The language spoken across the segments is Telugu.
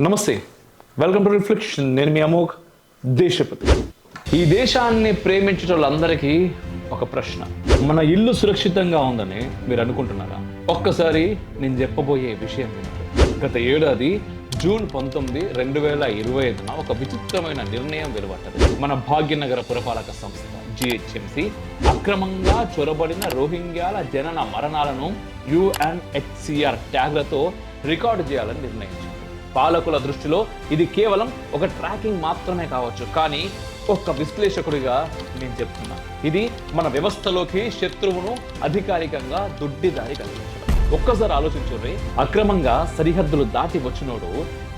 నమస్తే. వెల్కమ్ టు రిఫ్లెక్షన్ నేను మీ అమోఘ్ దేశపతి. ఈ దేశాన్ని ప్రేమించే వాళ్ళందరికీ ఒక ప్రశ్న. మన ఇల్లు సురక్షితంగా ఉందని మీరు అనుకుంటున్నారా? ఒక్కసారి నేను చెప్పబోయే విషయం గత ఏడాది జూన్ పంతొమ్మిది రెండు వేల ఇరవై ఐదున ఒక విచిత్రమైన నిర్ణయం వెలువడ్డది. మన భాగ్యనగర పురపాలక సంస్థ జిహెచ్ఎంసి అక్రమంగా చొరబడిన రోహింగ్యాల జనన మరణాలను యుఎన్హెచ్సిఆర్ ట్యాగ్లతో రికార్డు చేయాలని నిర్ణయించింది. పాలకుల దృష్టిలో ఇది కేవలం ఒక ట్రాకింగ్ మాత్రమే కావచ్చు. కానీ ఒక్క విశ్లేషకుడిగా నేను చెప్తున్నా. ఇది మన వ్యవస్థలోకి శత్రువును అధికారికంగా దుడ్డిదారి కలిగించడం. ఒక్కసారి ఆలోచించుర్రి అక్రమంగా సరిహద్దులు దాటి వచ్చినోడు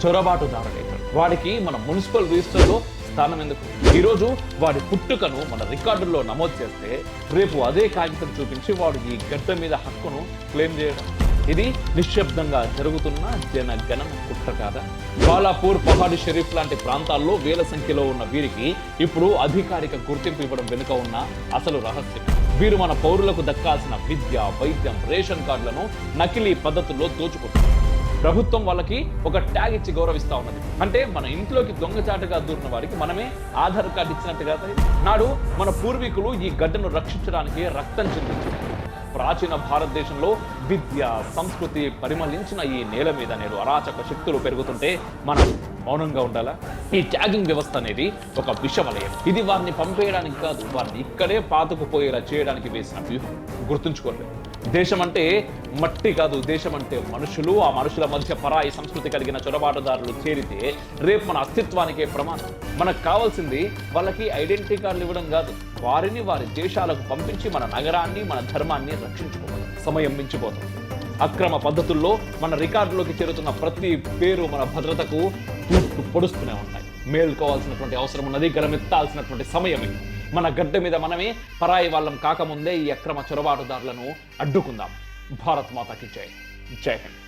చొరబాటుదారుడైతాడు వాడికి మన మున్సిపల్ రిజిస్టర్లో స్థానం ఎందుకు? ఈరోజు వాడి పుట్టుకను మన రికార్డుల్లో నమోదు చేస్తే రేపు అదే కాగితం చూపించి వాడు ఈ గడ్డ మీద హక్కును క్లెయిమ్ చేయడం. ఇది నిశ్శబ్దంగా జరుగుతున్న జనగణన కుట్ర కాదా? బాలాపూర్ పహాడి షరీఫ్ లాంటి ప్రాంతాల్లో వేల సంఖ్యలో ఉన్న వీరికి ఇప్పుడు అధికారిక గుర్తింపు ఇవ్వడం వెనుక ఉన్న అసలు రహస్యం. వీరు మన పౌరులకు దక్కాల్సిన విద్య వైద్యం రేషన్ కార్డులను నకిలీ పద్ధతుల్లో దోచుకుంటున్నారు. ప్రభుత్వం వాళ్ళకి ఒక ట్యాగ్ ఇచ్చి గౌరవిస్తా ఉన్నది. అంటే మన ఇంట్లోకి దొంగచాటుగా దూరిన వారికి మనమే ఆధార్ కార్డు ఇచ్చినట్టుగా నాడు మన పూర్వీకులు ఈ గడ్డను రక్షించడానికి రక్తం చెందించారు. ప్రాచీన భారతదేశంలో విద్య సంస్కృతి పరిమళించిన ఈ నేల మీద నేడు అరాచక శక్తులు పెరుగుతుంటే మనం మౌనంగా ఉండాలా? ఈ ట్యాగింగ్ వ్యవస్థ అనేది ఒక విషవలయం. ఇది వారిని పంపేయడానికి కాదు వారిని ఇక్కడే పాతుకుపోయేలా చేయడానికి వేసిన వ్యూహం. గుర్తుంచుకోండి. దేశం అంటే మట్టి కాదు దేశం అంటే మనుషులు. ఆ మనుషుల మధ్య పరాయి సంస్కృతి కలిగిన చొరబాటుదారులు చేరితే రేపు మన అస్తిత్వానికే ప్రమాదం. మనకు కావాల్సింది వాళ్ళకి ఐడెంటిటీ కార్డులు ఇవ్వడం కాదు. వారిని వారి దేశాలకు పంపించి మన నగరాన్ని మన ధర్మాన్ని రక్షించుకోవాలి. సమయం మించిపోతుంది. అక్రమ పద్ధతుల్లో మన రికార్డులోకి చేరుతున్న ప్రతి పేరు మన భద్రతకు పొడుస్తూనే ఉంటాయి మేల్కోవాల్సినటువంటి అవసరం ఉన్నది గరమెత్తాల్సినటువంటి సమయమే మన గడ్డ మీద మనమే పరాయి వాళ్ళం కాకముందే ఈ అక్రమ చొరబాటుదారులను అడ్డుకుందాం. భారత్ మాతాకి జై. జై హింద్.